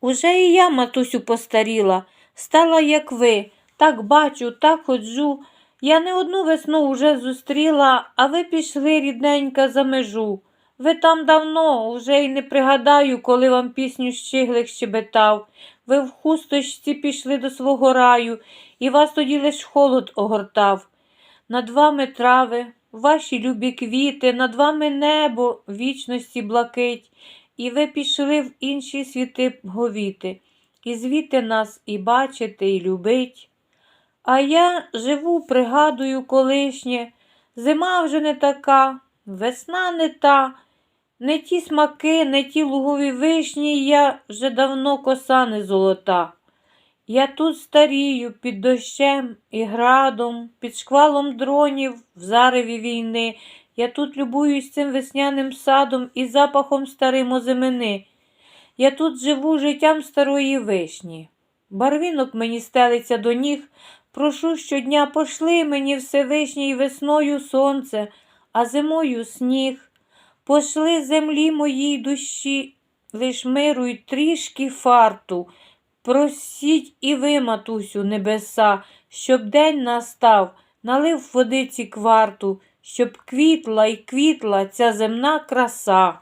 Уже і я, матусю, постаріла, стала, як ви, так бачу, так ходжу. Я не одну весну уже зустріла, а ви пішли, рідненька, за межу. Ви там давно, уже й не пригадаю, коли вам пісню щиглик щебетав. Ви в хусточці пішли до свого раю, і вас тоді лиш холод огортав. Над вами трави, ваші любі квіти, над вами небо, вічності блакить, і ви пішли в інші світи говіти, і звідти нас і бачити, і любить. А я живу, пригадую колишнє, зима вже не така, весна не та, не ті смаки, не ті лугові вишні, я вже давно коса не золота. Я тут старію під дощем і градом, під шквалом дронів в зареві війни. Я тут любуюсь цим весняним садом і запахом старим озимини. Я тут живу життям старої вишні. Барвінок мені стелиться до ніг, прошу щодня пошли мені Всевишній весною сонце, а зимою сніг. Пошли землі моїй душі, лиш миру й трішки фарту. Просіть і ви, матусю, небеса, щоб день настав, налив водиці кварту, щоб квітла й квітла ця земна краса.